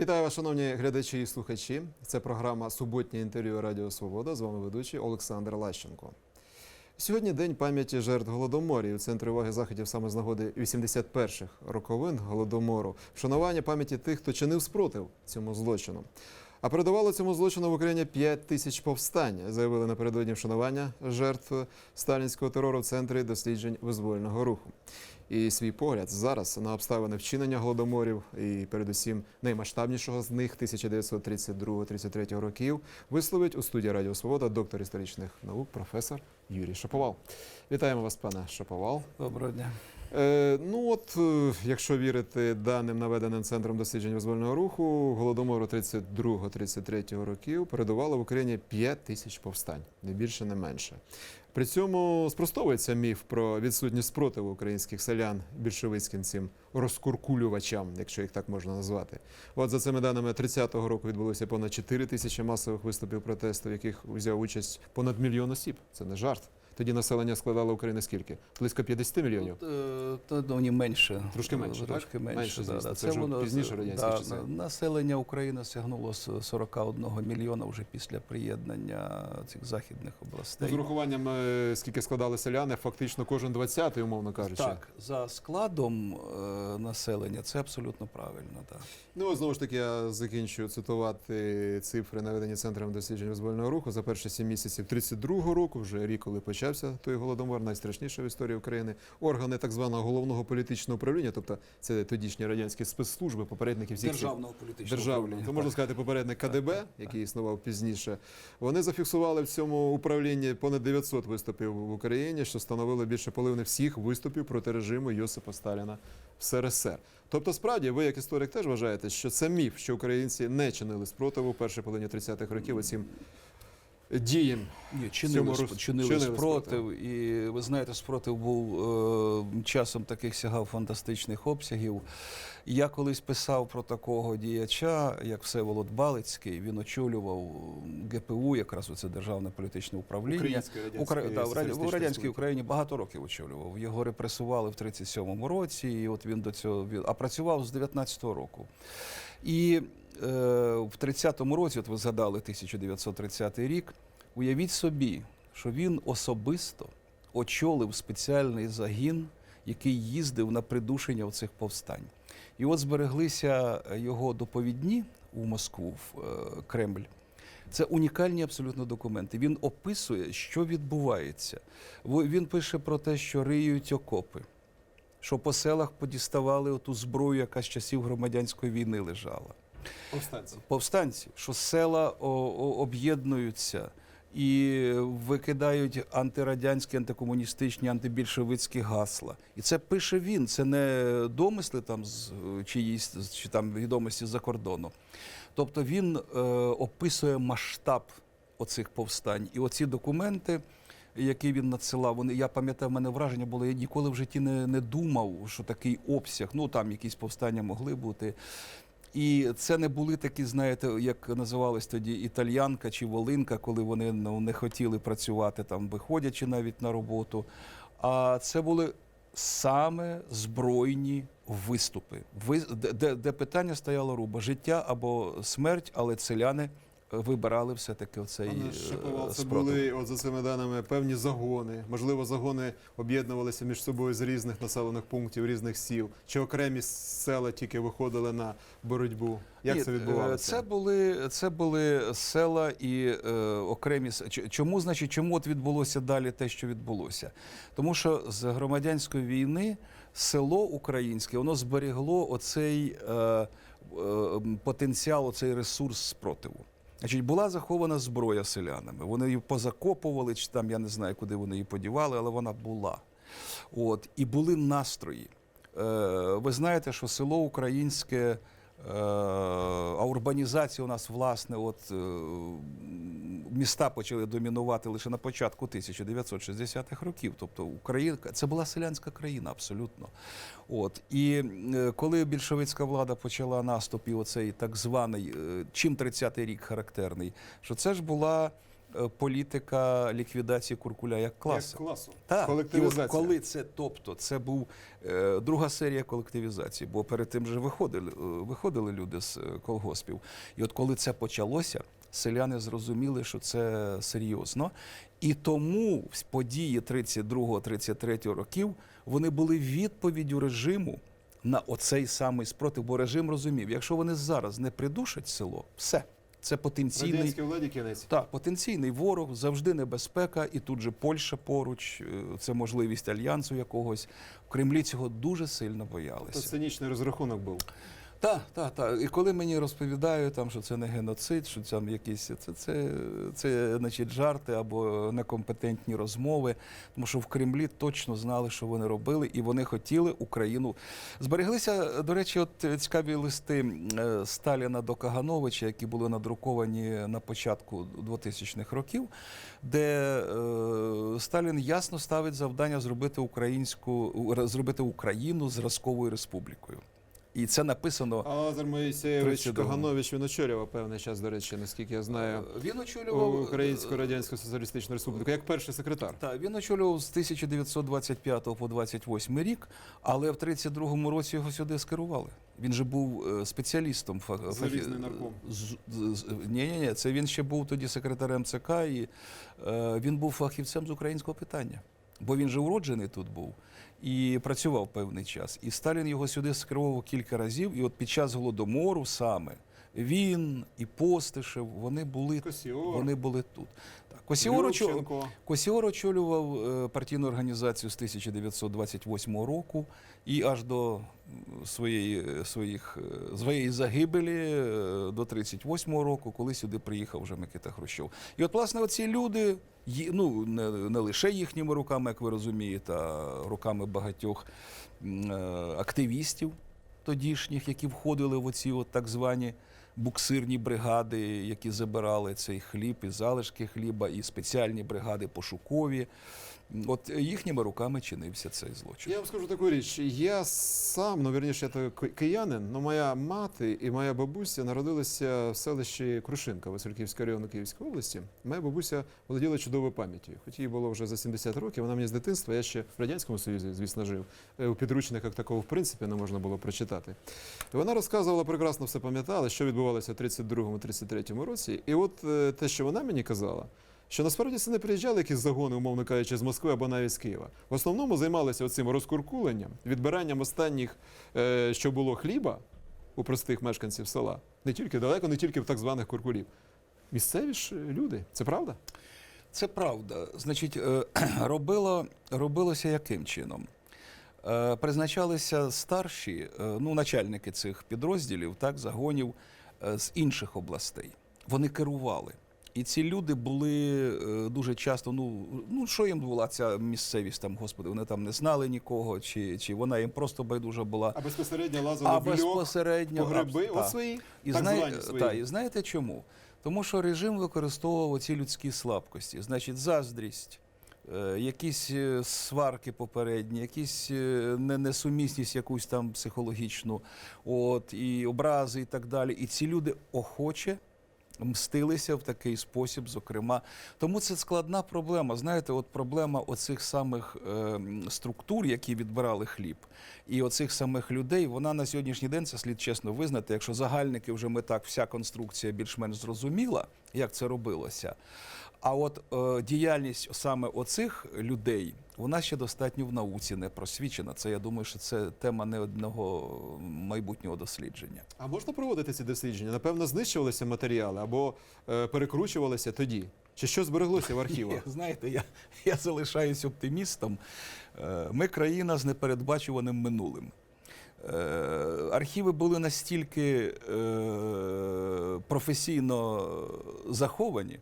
Вітаю вас, шановні глядачі і слухачі. Це програма Суботнє інтерв'ю Радіо Свобода. З вами ведучий Олександр Лащенко. Сьогодні день пам'яті жертв голодоморів. У центрі уваги заходів саме з нагоди 81-х роковин голодомору. Вшанування пам'яті тих, хто чинив спротив цьому злочину. А передавало цьому злочину в Україні 5 тисяч повстань, заявили напередодні вшанування жертв сталінського терору в центрі досліджень визвольного руху. І свій погляд зараз на обставини вчинення голодоморів і, передусім, наймасштабнішого з них 1932-33 років висловить у студії Радіо Свобода доктор історичних наук, професор Юрій Шаповал. Вітаємо вас, пане Шаповал. Доброго дня. Е, ну от, е, якщо вірити даним наведеним центром досліджень визвольного руху, голодомору 32-33 років передувало в Україні 5 тисяч повстань, не більше, не менше. При цьому спростовується міф про відсутність спротиву українських селян більшовицьким цим розкуркулювачам, якщо їх так можна назвати. От за цими даними 30-го року відбулося понад 4 тисячі масових виступів протесту, в яких взяв участь понад мільйон осіб. Це не жарт. Тоді населення складало України скільки? Близько 50 мільйонів. Е, Та ну, ні, менше. Трошки менше, Трошки так? менше, Менше, да, да. Це вже пізніше радянські да, часи. Населення України сягнуло з 41 мільйона вже після приєднання цих західних областей. З урахуванням, е, скільки складали селяни, фактично кожен 20-й, умовно кажучи. Так, за складом е, населення це абсолютно правильно. Так. Ну, знову ж таки, я закінчую цитувати цифри, наведені центром досліджень визвольного руху за перші сім місяців 32-го року, вже рік, коли почався той голодомор, найстрашніша в історії України. Органи так званого головного політичного управління, тобто це тодішні радянські спецслужби, попередники всіх Державного політичного державного, управління, то можна сказати, попередник КДБ, який існував пізніше. Вони зафіксували в цьому управлінні понад 900 виступів в Україні, що становило більше половини всіх виступів проти режиму Йосипа Сталіна в СРСР. Тобто, справді, ви як історик теж вважаєте, що це міф, що українці не чинили спротиву в першій половині 30-х років оцім діям. Ні, чинили, чинили, чинили спротив, і ви знаєте, спротив був е, часом таких сягав фантастичних обсягів. Я колись писав про такого діяча, як Всеволод Балицький. Він очолював ГПУ, якраз оце державне політичне управління. Української радянської Укра... да, в, в радянській. Україні багато років очолював. Його репресували в 37-му році, і от він до цього а працював з 19-го року. І е, в 30-му році, от ви згадали 1930 рік, уявіть собі, що він особисто очолив спеціальний загін, який їздив на придушення цих повстань. І от збереглися його доповідні у Москву, в е, Кремль. Це унікальні абсолютно документи. Він описує, що відбувається. Він пише про те, що риють окопи, що по селах подіставали оту зброю, яка з часів громадянської війни лежала. Повстанці. Повстанці, що села об'єднуються і викидають антирадянські, антикомуністичні, антибільшовицькі гасла. І це пише він. Це не домисли там з чиїсь чи там відомості з-за кордону. Тобто він е, описує масштаб оцих повстань. І оці документи, які він надсилав, вони я пам'ятаю, в мене враження було, я ніколи в житті не, не думав, що такий обсяг, ну там якісь повстання могли бути. І це не були такі, знаєте, як називалось тоді італьянка чи волинка, коли вони ну, не хотіли працювати там, виходячи навіть на роботу. А це були саме збройні виступи, Ви- де, де, питання стояло руба життя або смерть, але селяни вибирали все-таки оцей Пане е, це були, от за цими даними, певні загони. Можливо, загони об'єднувалися між собою з різних населених пунктів, різних сіл. Чи окремі села тільки виходили на боротьбу? Як Ні, це е, відбувалося? Це були, це були села і е, окремі Чому, значить, чому от відбулося далі те, що відбулося? Тому що з громадянської війни село українське воно зберігло оцей е, е, потенціал, оцей ресурс спротиву. Значить, була захована зброя селянами. Вони її позакопували, чи там я не знаю, куди вони її подівали, але вона була. От, і були настрої. Е, ви знаєте, що село українське, а урбанізація у нас, власне, от е, міста почали домінувати лише на початку 1960-х років. Тобто Українка це була селянська країна, абсолютно. От і е, коли більшовицька влада почала наступ, і оцей так званий, е, чим 30-й рік характерний, що це ж була е, політика ліквідації куркуля як класу. Як класу. Так, і от коли це, тобто, це був е, друга серія колективізації, бо перед тим вже виходили, е, виходили люди з е, колгоспів. І от коли це почалося, селяни зрозуміли, що це серйозно. І тому в події 32-33 років вони були відповіддю режиму на оцей самий спротив, бо режим розумів, якщо вони зараз не придушать село, все. Це потенційний владі кінець. так, потенційний ворог, завжди небезпека, і тут же Польща поруч, е, це можливість альянсу якогось. В Кремлі цього дуже сильно Це боялися. цинічний розрахунок був. Так, так, так. І коли мені розповідають, там, що це не геноцид, що там якісь це, це, це значить, жарти або некомпетентні розмови, тому що в Кремлі точно знали, що вони робили, і вони хотіли Україну. Збереглися, до речі, от цікаві листи е, Сталіна до Кагановича, які були надруковані на початку 2000-х років, де е, Сталін ясно ставить завдання зробити українську зробити Україну зразковою республікою. І це написано. А Лазар Моїсеєвич Каганович він очолював певний час, до речі, наскільки я знаю, Він очолював Українську Радянську Соціалістичну Республіку як перший секретар. Так, він очолював з 1925 по 28 рік, але в 32-му році його сюди скерували. Він же був е, спеціалістом. Залізний нарком. Ні, ні, ні, це він ще був тоді секретарем ЦК, і е, він був фахівцем з українського питання. Бо він же уроджений тут був і працював певний час. І Сталін його сюди скеровував кілька разів. І от під час голодомору саме він і Постишев, вони були, Косіор, вони були тут. Косіор, очо- Косіор очолював е, партійну організацію з 1928 року і аж до своєї, е, своїх, е, своєї загибелі до 38 року, коли сюди приїхав вже Микита Хрущов. І от, власне, оці люди, ну не, не лише їхніми руками, як ви розумієте, а руками багатьох активістів тодішніх, які входили в оці от так звані буксирні бригади, які забирали цей хліб і залишки хліба, і спеціальні бригади пошукові. От їхніми руками чинився цей злочин. Я вам скажу таку річ. Я сам, ну вірніше, я то киянин, але моя мати і моя бабуся народилися в селищі Крушинка Васильківського району Київської області. Моя бабуся володіла чудовою пам'яттю. Хоч їй було вже за 70 років, вона мені з дитинства, я ще в Радянському Союзі, звісно, жив. Е, У підручниках такого в принципі не можна було прочитати. Вона розказувала прекрасно все пам'ятала, що відбувалося в 32-33 році. І от е, те, що вона мені казала, що насправді це не приїжджали якісь загони, умовно кажучи, з Москви або навіть з Києва. В основному займалися оцим розкуркуленням, відбиранням останніх, е, що було хліба у простих мешканців села, не тільки далеко, не тільки в так званих куркулів. Місцеві ж люди, це правда? Це правда. Значить, е, робило, робилося яким чином? Е, Призначалися старші, ну, начальники цих підрозділів, так, загонів з інших областей. Вони керували. І ці люди були е, дуже часто, ну, ну що їм була ця місцевість там, господи, вони там не знали нікого, чи, чи вона їм просто байдужа була. А безпосередньо лазили А в безпосередньо по гриби, абс- свої, І, так знає, свої. та, і знаєте чому? Тому що режим використовував ці людські слабкості, значить, заздрість, е, якісь е, сварки попередні, якісь несумісність якусь там психологічну, от, і образи і так далі. І ці люди охоче. Мстилися в такий спосіб, зокрема, тому це складна проблема. Знаєте, от проблема оцих самих е, структур, які відбирали хліб, і оцих самих людей, вона на сьогоднішній день це слід чесно визнати. Якщо загальники вже ми так, вся конструкція більш-менш зрозуміла, як це робилося. А от е, діяльність саме оцих людей, вона ще достатньо в науці не просвічена. Це я думаю, що це тема не одного майбутнього дослідження. А можна проводити ці дослідження? Напевно, знищувалися матеріали або е, перекручувалися тоді. Чи що збереглося в архівах? Знаєте, я, я залишаюсь оптимістом. Е, Ми країна з непередбачуваним минулим. Е, Архіви були настільки е, професійно заховані,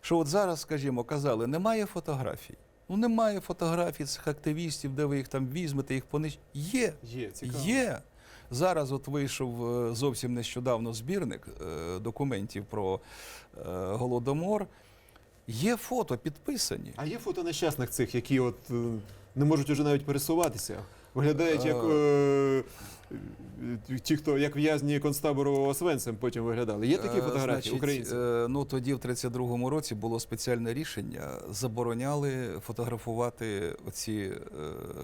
що от зараз, скажімо, казали, немає фотографій. Ну, немає фотографій цих активістів, де ви їх там візьмете, їх понищ. Є. Є, цікаво. Є. Зараз от вийшов е, зовсім нещодавно збірник е, документів про е, голодомор. Є фото підписані. А є фото нещасних цих, які от не можуть уже навіть пересуватися. Виглядають як Е. е, ті, хто як в'язні концтабору Освенцем потім виглядали. Є такі Е, фотографії значить, українців? е, Ну тоді, в 32-му році, було спеціальне рішення, забороняли фотографувати оці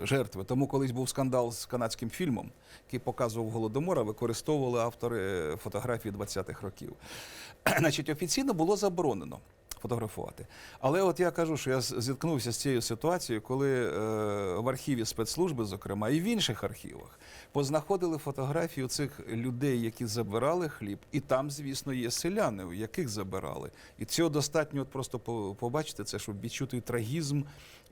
е, жертви. Тому колись був скандал з канадським фільмом, який показував голодомор, використовували автори фотографії 20-х років. Значить, офіційно було заборонено. Фотографувати. Але от я кажу, що я зіткнувся з цією ситуацією, коли е, в архіві спецслужби, зокрема, і в інших архівах, познаходили фотографію цих людей, які забирали хліб, і там, звісно, є селяни, у яких забирали. І цього достатньо от просто побачити це, щоб відчути трагізм,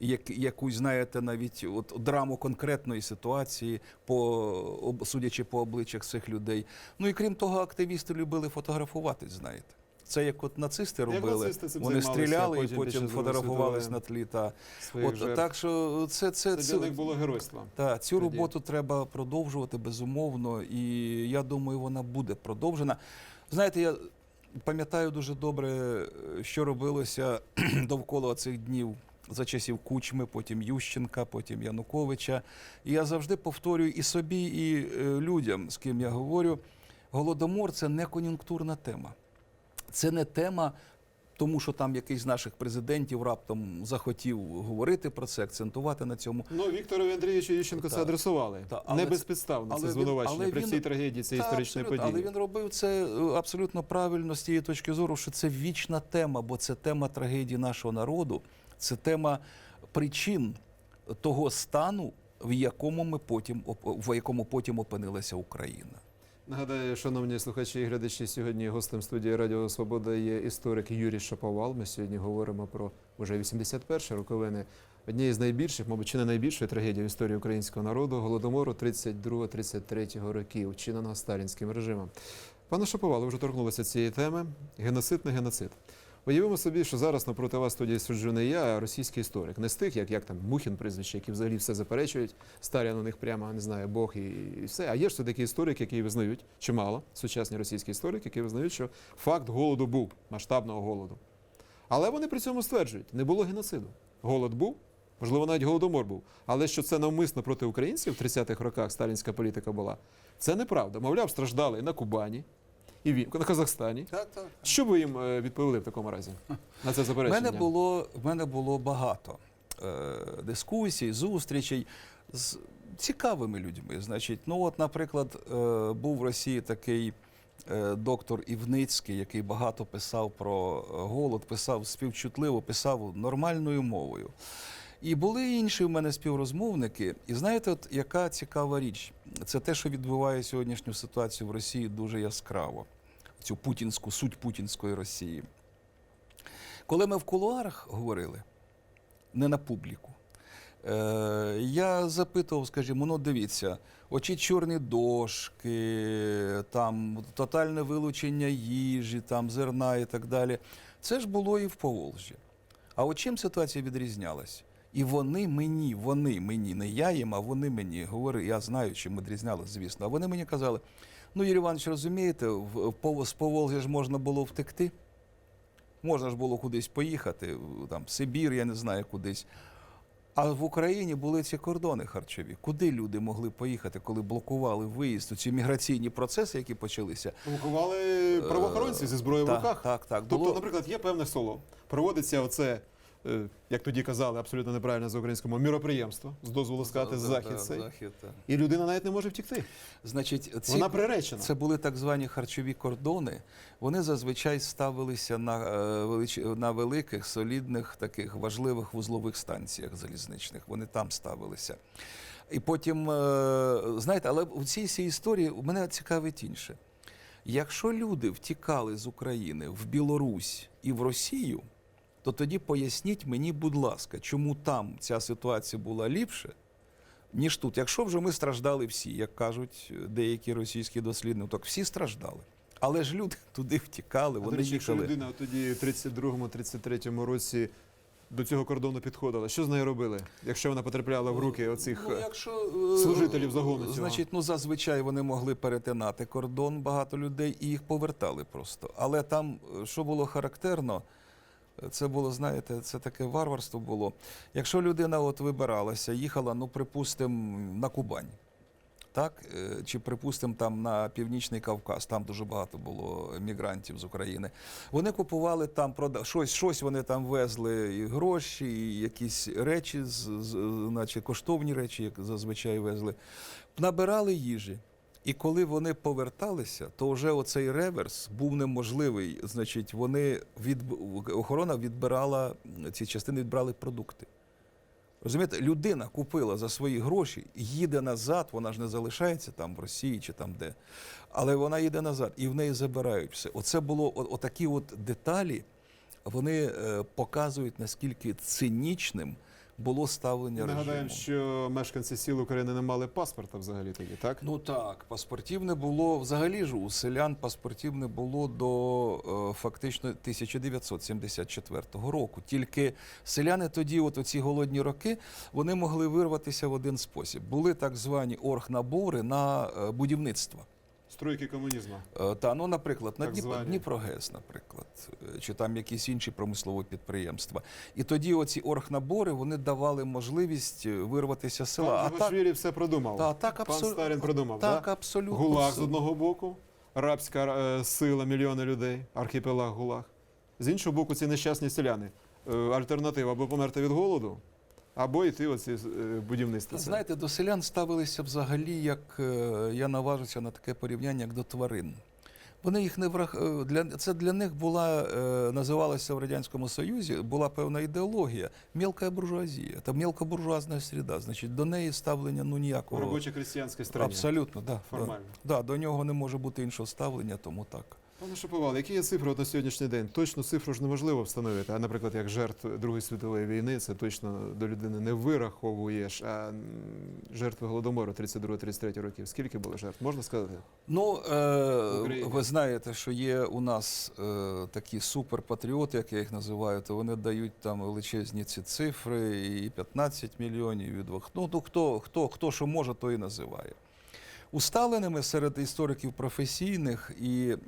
як, якусь, знаєте, навіть от драму конкретної ситуації, по, судячи по обличчях цих людей. Ну і крім того, активісти любили фотографуватись, знаєте. Це як от нацисти Як робили. нацисти цим Вони займалися, стріляли а і потім Другої фотографувались на тлі. Та. От, жертв. так що це, це, Це це, для них було геройство. та, цю тоді. роботу треба продовжувати безумовно, і я думаю, вона буде продовжена. Знаєте, я пам'ятаю дуже добре, що робилося довкола цих днів за часів Кучми, потім Ющенка, потім Януковича. І я завжди повторюю і собі, і е, людям, з ким я говорю, голодомор це не кон'юнктурна тема. Це не тема. Тому що там якийсь з наших президентів раптом захотів говорити про це, акцентувати на цьому. Ну, Віктору Андрійовичу Ющенко це адресували. Та, але не безпідставно це звинувачення але при цій трагедії цієї історичної події. Але він робив це е, абсолютно правильно з тієї точки зору, що це вічна тема, бо це тема трагедії нашого народу, це тема причин того стану, в якому ми потім в якому потім опинилася Україна. Нагадаю, шановні слухачі і глядачі, сьогодні гостем студії Радіо Свобода є історик Юрій Шаповал. Ми сьогодні говоримо про вже 81 роковини однієї з найбільших, мабуть, чи не найбільшої трагедії в історії українського народу голодомору 32-33 років, вчиненого сталінським режимом. Пане Шаповал, ви вже торкнулися цієї теми. Геноцид не геноцид. Уявимо собі, що зараз напроти вас студії суджу не я, а російський історик. Не з тих, як, як там Мухін прізвище, які взагалі все заперечують, старя на них прямо не знаю, Бог і, і все. А є ж все-таки історики, які визнають, чимало, сучасні російські історики, які визнають, що факт голоду був, масштабного голоду. Але вони при цьому стверджують, не було геноциду. Голод був, можливо, навіть голодомор був. Але що це навмисно проти українців в 30-х роках сталінська політика була, це неправда. Мовляв, страждали і на Кубані, і в на Казахстані. Так, так. Що ви їм е, відповіли в такому разі на це заперечення? мене було, в мене було багато е, дискусій, зустрічей з цікавими людьми. Значить, ну от, наприклад, е, був в Росії такий е, доктор Івницький, який багато писав про е, голод, писав співчутливо, писав нормальною мовою. І були інші в мене співрозмовники. І знаєте, от яка цікава річ? Це те, що відбиває сьогоднішню ситуацію в Росії дуже яскраво, цю путінську суть путінської Росії. Коли ми в кулуарах говорили, не на публіку, е, я запитував, скажімо, ну дивіться, очі чорні дошки, там тотальне вилучення їжі, там зерна і так далі. Це ж було і в Поволжі. А от чим ситуація відрізнялась? І вони мені, вони мені, не я їм, а вони мені говорили, я знаю, чим відрізнялось, звісно. А вони мені казали: ну, Юрій Іванович, розумієте, з Поволжя ж можна було втекти. Можна ж було кудись поїхати, там, в Сибір, я не знаю кудись. А в Україні були ці кордони харчові. Куди люди могли поїхати, коли блокували виїзд, ці міграційні процеси, які почалися? Провокували правоохоронці зі зброєю в руках. Так, так. Тобто, було- наприклад, є певне село, проводиться оце, е, як тоді казали, абсолютно неправильно за українському, міроприємство, з дозволу сказати, Да, захід да, цей. захід, так. І людина навіть не може втікти. Значить, ці, Вона приречена. Це були так звані харчові кордони. Вони зазвичай ставилися на, е, на великих, солідних, таких важливих вузлових станціях залізничних. Вони там ставилися. І потім, е, знаєте, але в цій всій історії мене цікавить інше. Якщо люди втікали з України в Білорусь і в Росію, то тоді поясніть мені, будь ласка, чому там ця ситуація була ліпше, ніж тут. Якщо вже ми страждали всі, як кажуть деякі російські дослідники, так всі страждали. Але ж люди туди втікали, А, до вони речі, якщо людина тоді в 32-33 році до цього кордону підходила, що з нею робили, якщо вона потрапляла в руки оцих. Ну, е, якщо, е, служителів загону цього. Значить, ну зазвичай вони могли перетинати кордон багато людей і їх повертали просто. Але там, е, що було характерно, е, це було, знаєте, це таке варварство було. Якщо людина от вибиралася, їхала, ну, припустимо, на Кубань. так е, чи припустимо там на північний Кавказ, там дуже багато було мігрантів з України. Вони купували там прода... щось, щось вони там везли і гроші, і якісь речі, з, з, наче коштовні речі, як зазвичай везли, набирали їжі. І коли вони поверталися, то вже оцей реверс був неможливий. Значить, вони від охорона відбирала ці частини, відбирали продукти. Розумієте, людина купила за свої гроші, їде назад, вона ж не залишається там в Росії чи там де. Але вона їде назад і в неї забирають все. Оце було отакі от деталі, вони е, показують, наскільки цинічним було ставлення Нагадаємо, режиму. що мешканці сіл України не мали паспорта взагалі тоді, так? Ну так, паспортів не було взагалі ж у селян паспортів не було до е, фактично 1974 року. Тільки селяни тоді, от оці голодні роки, вони могли вирватися в один спосіб. Були так звані оргнабори на е, будівництво. Стройки комунізму. Е, Та ну, наприклад, на Дніпро. Дніпрогес, наприклад, е, чи там якісь інші промислові підприємства. І тоді оці оргнабори вони давали можливість е, вирватися з села. Пан А так, все продумав. та, так, Пан. Сталін продумав, так, да? абсолютно. Гулаг з одного боку, рабська е, сила, мільйони людей, архіпелаг Гулаг. З іншого боку, ці нещасні селяни. Е, Альтернатива або померти від голоду, або йти оці е, будівництва. Знаєте, до селян ставилися взагалі, як е, я наважуся на таке порівняння, як до тварин. Вони їх не врах... е, для це для них була називалася в радянському союзі. Була певна ідеологія, мілка буржуазія, та мілкобуржуазна середа. Значить, до неї ставлення ну ніякого робочо-крестьянській страні. абсолютно да, да, Формально. да, до нього не може бути іншого ставлення, тому так. Пане Шаповал, які є цифри на сьогоднішній день? Точну цифру ж неможливо встановити. А, наприклад, як жертв Другої світової війни, це точно до людини не вираховуєш, а жертви голодомору 32-33 років. Скільки було жертв? Можна сказати? Ну, е, ви знаєте, що є у нас е, такі суперпатріоти, як я їх називаю, то вони дають там величезні ці цифри, і 15 мільйонів, і двох. Ну, ну хто, хто, хто що може, то і називає. Усталеними серед істориків професійних і е,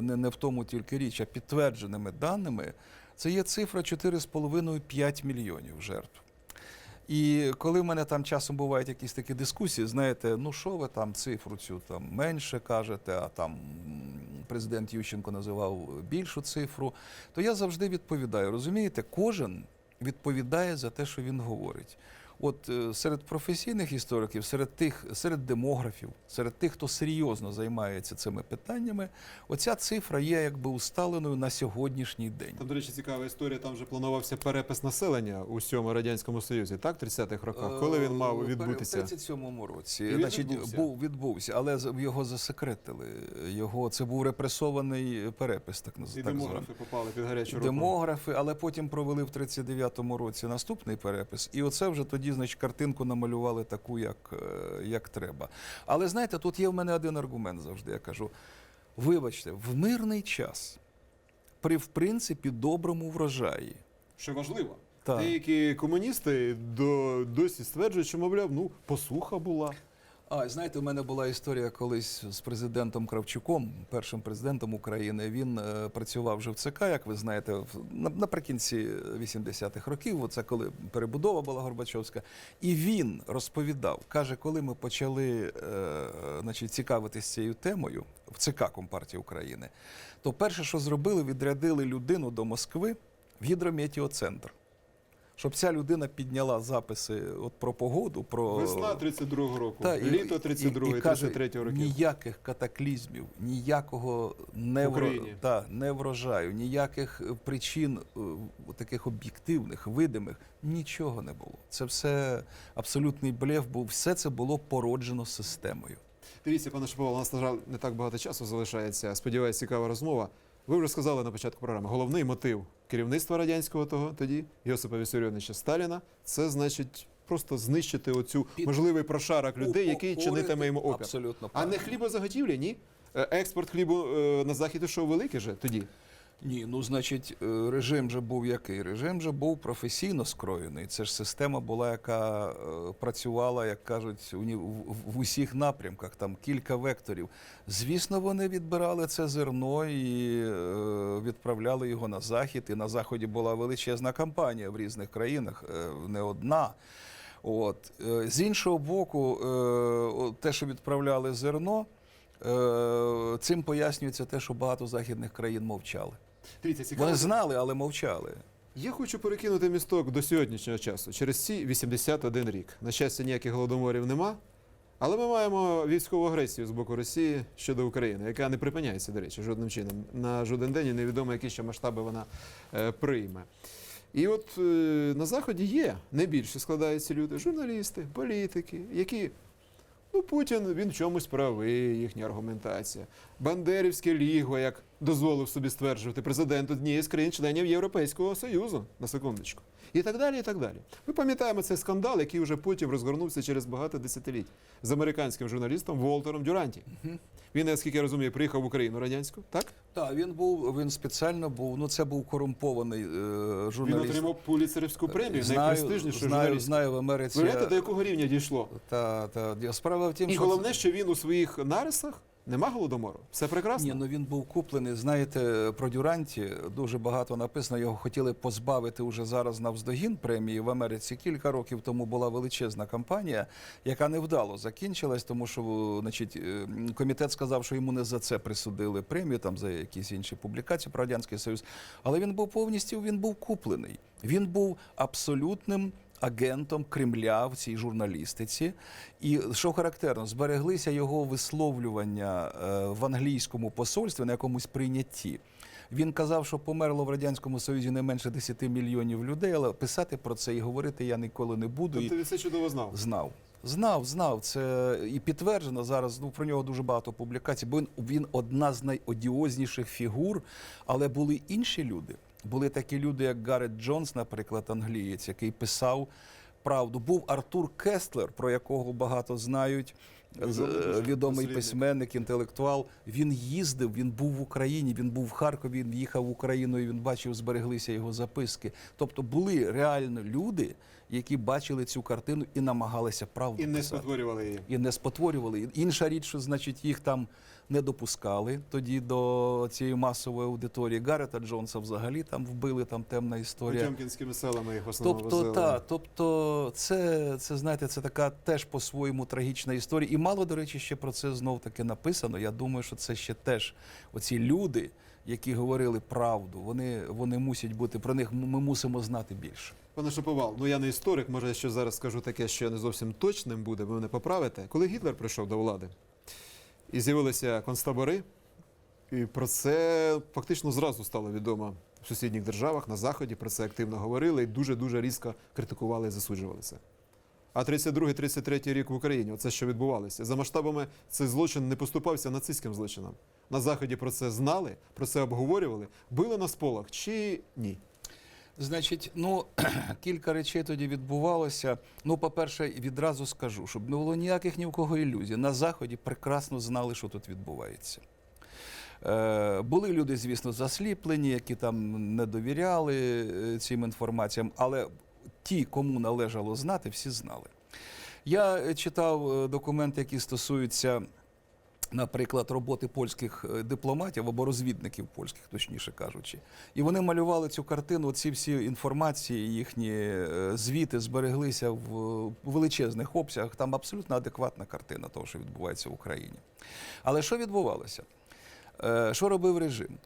не, не в тому тільки річ, а підтвердженими даними, це є цифра 4,5-5 мільйонів жертв. І коли в мене там часом бувають якісь такі дискусії, знаєте, ну що ви там цифру цю там менше кажете, а там президент Ющенко називав більшу цифру, то я завжди відповідаю. Розумієте, кожен відповідає за те, що він говорить. От е, серед професійних істориків, серед тих, серед демографів, серед тих, хто серйозно займається цими питаннями, оця цифра є якби усталеною на сьогоднішній день. Там, до речі, цікава історія. Там вже планувався перепис населення у всьому радянському союзі, так, в 30-х роках. Коли він мав Е, відбутися? В 37-му році. І Значить, відбувся? був відбувся, але його засекретили. Його це був репресований перепис, так наз- І так демографи попали під гарячу руку. Демографи, але потім провели в 39-му році наступний перепис, і оце вже тоді, значить, картинку намалювали таку, як, е, як треба. Але знаєте, тут є в мене один аргумент завжди. Я кажу: вибачте, в мирний час, при в принципі доброму врожаї. Що важливо. Так. Деякі комуністи до, досі стверджують, що, мовляв, ну, посуха була. А знаєте, у мене була історія колись з президентом Кравчуком, першим президентом України. Він е, працював вже в ЦК, як ви знаєте, в- на- наприкінці 80-х років. Оце коли перебудова була Горбачовська. І він розповідав, каже, коли ми почали е, значить, цікавитися цією темою в ЦК Компартії України, то перше, що зробили, відрядили людину до Москви в гідрометеоцентр. Щоб ця людина підняла записи от про погоду, про Весна 32-го року, та, і- літо 32-го, і каже, 33-го років. Ніяких катаклізмів, ніякого не, Україні. та, не врожаю, ніяких е, причин е, таких об'єктивних, видимих, нічого не було. Це все абсолютний блеф був. Все це було породжено системою. Дивіться, пане Шаповал, у нас, на жаль, не так багато часу залишається. Сподіваюсь, цікава розмова. Ви вже сказали на початку програми, головний мотив керівництва радянського того тоді, Йосипа Вісаріоновича Сталіна, це значить просто знищити оцю можливий прошарок людей, який чинитиме йому опір. Абсолютно А не хлібозаготівлі, ні? Е, Експорт хлібу е, на захід ішов великий же тоді. Ні, ну значить, е, режим же був який? Режим же був професійно скроєний. Це ж система була, яка е, працювала, як кажуть, у ні- в, усіх напрямках, там кілька векторів. Звісно, вони відбирали це зерно і е, відправляли його на захід. І на заході була величезна кампанія в різних країнах, не одна. От. З іншого боку, те, що відправляли зерно, цим пояснюється те, що багато західних країн мовчали. Дивіться, цікаво. Вони знали, але мовчали. Я хочу перекинути місток до сьогоднішнього часу. Через ці 81 рік. На щастя, ніяких голодоморів нема. Але ми маємо військову агресію з боку Росії щодо України, яка не припиняється, до речі, жодним чином. На жоден день і невідомо, які ще масштаби вона е, прийме. І от е, на Заході є найбільше складаються люди, журналісти, політики, які. Ну, Путін він в чомусь правий, їхня аргументація. Бандерівське ліго, як дозволив собі стверджувати президент однієї з країн-членів Європейського Союзу, на секундочку. І так далі, і так далі. Ми пам'ятаємо цей скандал, який вже потім розгорнувся через багато десятиліть з американським журналістом Волтером Дюранті. Він, наскільки я розумію, приїхав в Україну радянську, так? Так, він був, він спеціально був. Ну, це був корумпований е, Він отримав пуліцерівську премію, найпрестижнішу знаю, журналіст. знаю в Америці. Виявляєте, до якого рівня дійшло? Та, та, справа в тім, І що головне, що він у своїх нарисах нема голодомору. Все прекрасно. Ні, ну він був куплений. Знаєте, про Дюранті дуже багато написано. Його хотіли позбавити уже зараз навздогін премії в Америці. Кілька років тому була величезна кампанія, яка невдало закінчилась, тому що значить, е, комітет сказав, що йому не за це присудили премію, там за якісь інші публікації про радянський союз. Але він був повністю він був куплений. Він був абсолютним. Агентом Кремля в цій журналістиці, і що характерно, збереглися його висловлювання е, в англійському посольстві на якомусь прийнятті. Він казав, що померло в радянському союзі не менше 10 мільйонів людей, але писати про це і говорити я ніколи не буду. Тобто він це чудово знав. Знав. Знав, знав. Це і підтверджено зараз. Ну про нього дуже багато публікацій. Бо він, він одна з найодіозніших фігур, але були інші люди. Були такі люди, як Гаррет Джонс, наприклад, англієць, який писав правду. Був Артур Кестлер, про якого багато знають. Відомий Відомий письменник, інтелектуал. Він їздив, він був в Україні, він був в Харкові, він їхав в Україну і він бачив, збереглися його записки. Тобто були реально люди, які бачили цю картину і намагалися правду І не спотворювали її. І не спотворювали. Інша річ, що значить їх там не допускали тоді до цієї масової аудиторії. Гарета Джонса взагалі там вбили, там темна історія. Потьомкінськими селами їх в основному Тобто, возили. та, тобто, це, це знаєте, це така теж по-своєму трагічна історія. І мало, до речі, ще про це знов таки написано. Я думаю, що це ще теж оці люди, які говорили правду, вони, вони мусять бути про них. Ми мусимо знати більше. Пане Шаповал, ну я не історик, може я ще зараз скажу таке, що не зовсім точним буде, ви мене поправите. Коли Гітлер прийшов до влади і з'явилися концтабори, і про це фактично зразу стало відомо в сусідніх державах, на Заході про це активно говорили і дуже-дуже різко критикували і засуджували це. А 32-33 рік в Україні, оце що відбувалося. За масштабами цей злочин не поступався нацистським злочинам. На Заході про це знали, про це обговорювали, били на сполох чи ні? Значить, ну кілька речей тоді відбувалося. Ну, по-перше, відразу скажу, щоб не було ніяких ні в кого ілюзій. На заході прекрасно знали, що тут відбувається. Е, були люди, звісно, засліплені, які там не довіряли е, цим інформаціям, але ті, кому належало знати, всі знали. Я е, читав е, документи, які стосуються наприклад, роботи польських е, дипломатів або розвідників польських, точніше кажучи. І вони малювали цю картину. Ці всі інформації, їхні е, звіти збереглися в величезних обсягах. Там абсолютно адекватна картина того, що відбувається в Україні. Але що відбувалося? Е, Що робив режим?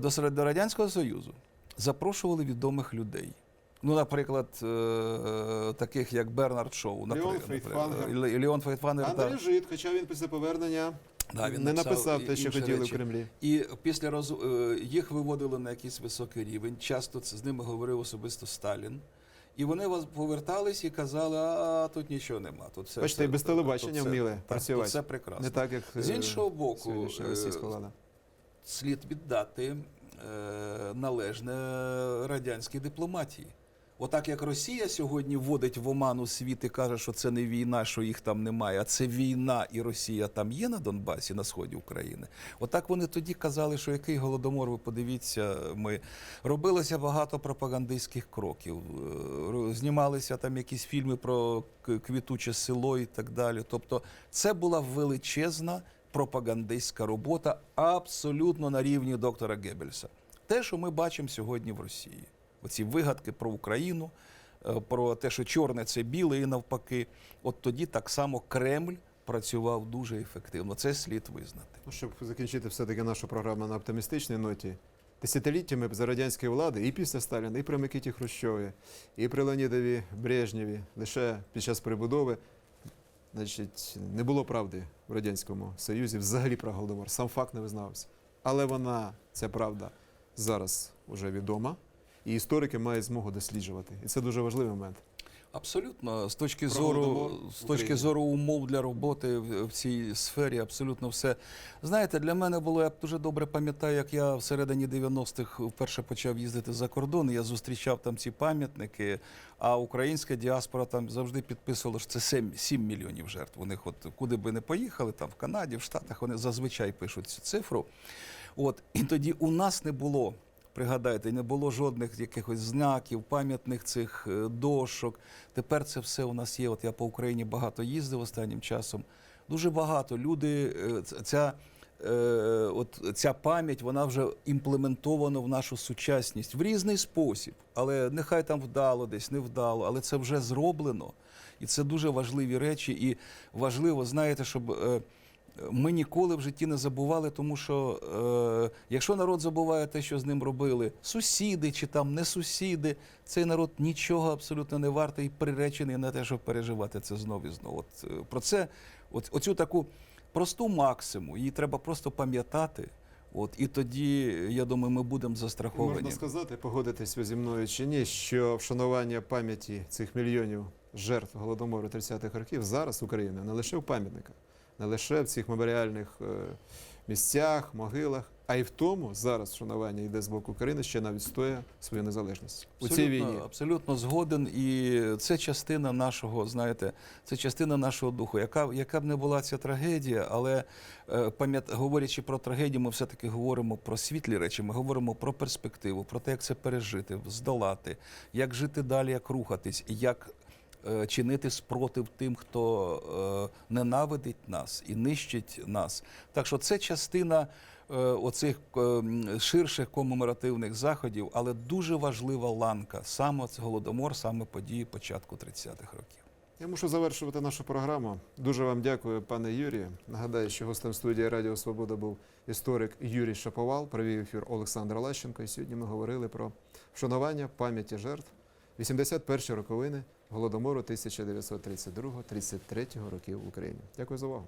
До Радянського Союзу запрошували відомих людей. Ну, наприклад, е, е, таких як Бернард Шоу, наприклад, Леон Фейтфангер, Андрій. Жит, хоча він після повернення Да, він не написав те, що хотіли речі. в Кремлі. І після роз... е, їх виводили на якийсь високий рівень. Часто це з ними говорив особисто Сталін. І вони вас повертались і казали, а тут нічого нема. Тут все, Бачите, все- і без телебачення тут вміли так, працювати. Тут все прекрасно. Не так, як З іншого боку, російська влада. слід віддати належне радянській дипломатії. Отак як Росія сьогодні вводить в оману світ і каже, що це не війна, що їх там немає, а це війна, і Росія там є на Донбасі, на сході України. Отак вони тоді казали, що який голодомор, ви подивіться, ми робилося багато пропагандистських кроків. Е, Знімалися там якісь фільми про квітуче село і так далі. Тобто, це була величезна пропагандистська робота, абсолютно на рівні доктора Геббельса. Те, що ми бачимо сьогодні в Росії, оці вигадки про Україну, е, про те, що чорне це біле і навпаки. От тоді так само Кремль працював дуже ефективно. Це слід визнати. Ну, щоб закінчити все-таки нашу програму на оптимістичній ноті. Десятиліттями за радянської влади і після Сталіна, і при Микиті Хрущові, і при Леонідові Брежнєві, лише під час перебудови, значить, не було правди в Радянському Союзі взагалі про Голодомор. Сам факт не визнавався. Але вона, ця правда, зараз вже відома, і історики мають змогу досліджувати. І це дуже важливий момент. Абсолютно, з точки зору з точки зору умов для роботи в, цій сфері, абсолютно все. Знаєте, для мене було я дуже добре пам'ятаю, як я в середині 90-х вперше почав їздити за кордон. Я зустрічав там ці пам'ятники. А українська діаспора там завжди підписувала, що це 7, 7 мільйонів жертв. У них, от куди би не поїхали, там в Канаді, в Штатах, вони зазвичай пишуть цю цифру. От і тоді у нас не було. Пригадайте, не було жодних якихось знаків, пам'ятних цих е, дошок. Тепер це все у нас є. От я по Україні багато їздив останнім часом. Дуже багато люди. е, Ця, е, от ця пам'ять вона вже імплементована в нашу сучасність в різний спосіб. Але нехай там вдало, десь не вдало, але це вже зроблено. І це дуже важливі речі. І важливо, знаєте, щоб. Ми ніколи в житті не забували, тому що е, якщо народ забуває те, що з ним робили сусіди чи там не сусіди, цей народ нічого абсолютно не вартий і приречений на те, щоб переживати це знов і знов. От е, про це, от оцю таку просту максиму, її треба просто пам'ятати. От і тоді, я думаю, ми будемо застраховані. Можна сказати, погодитись ви зі мною чи ні, що вшанування пам'яті цих мільйонів жертв голодомору 30-х років зараз Україна не лише в пам'ятниках, не лише в цих меморіальних е, місцях, могилах, а й в тому зараз вшанування йде з боку України, ще навіть стоя свою незалежність у цій Абсолютно, війні. абсолютно згоден, і це частина нашого, знаєте, це частина нашого духу. Яка, яка б не була ця трагедія, але е, пам'ят, говорячи про трагедію, ми все-таки говоримо про світлі речі, ми говоримо про перспективу, про те, як це пережити, здолати, як жити далі, як рухатись, як чинити спротив тим, хто е, ненавидить нас і нищить нас. Так що це частина е, оцих е, ширших комеморативних заходів, але дуже важлива ланка саме голодомор, саме події початку 30-х років. Я мушу завершувати нашу програму. Дуже вам дякую, пане Юрію. Нагадаю, що гостем студії Радіо Свобода був історик Юрій Шаповал, провів ефір Олександр Лащенко. І сьогодні ми говорили про вшанування пам'яті жертв 81 роковини голодомору 1932-33 років в Україні. Дякую за увагу.